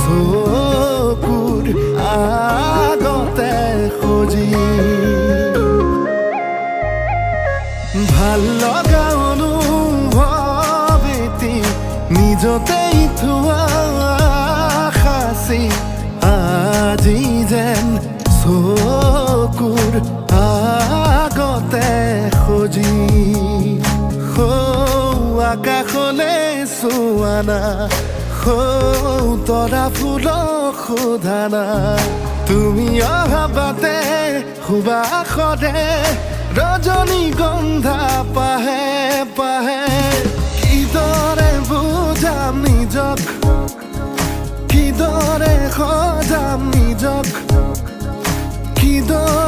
চকুৰ আগতে খুজি। ভালো লগা অনুভৱিতি নিজতেই থোৱা সাঁচি আজি যেন চকুৰ আগতে খুজি। সৌ আকাশলৈ চোৱানা, সৌ তৰা ফুলক সোধানা তুমি অহা বাটে সুবাসৰে ৰজনী গন্ধা পাহে পাহে। কিদৰে বুজাম নিজক কিদৰে সজাম নিজক কিদৰে